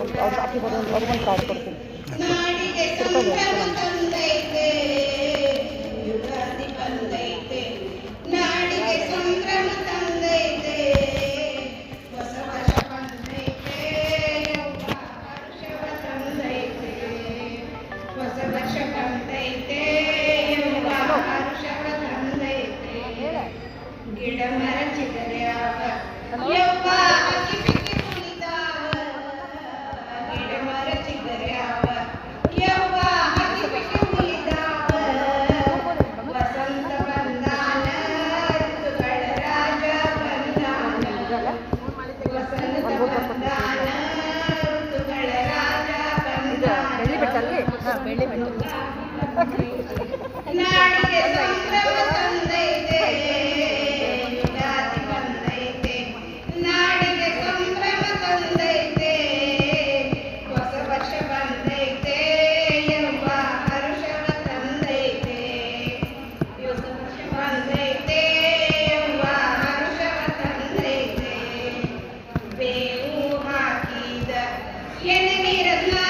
ಅವ್ರು ಅವ್ರು ಕಾಪಾಡ್ತೀನಿ ಅವ್ರಿಗೊಂದು ಕಾಪಾಡ್ತೀನಿ ಕಂತೈತೆ ಹರುಷ ತಂದೈತೆ ಗಿಡ ಮರಚಿದರೆ ಅವ ಬೇವು ಹಾಕಿದ ಎಣ್ಣೆ ನೀರನ್ನ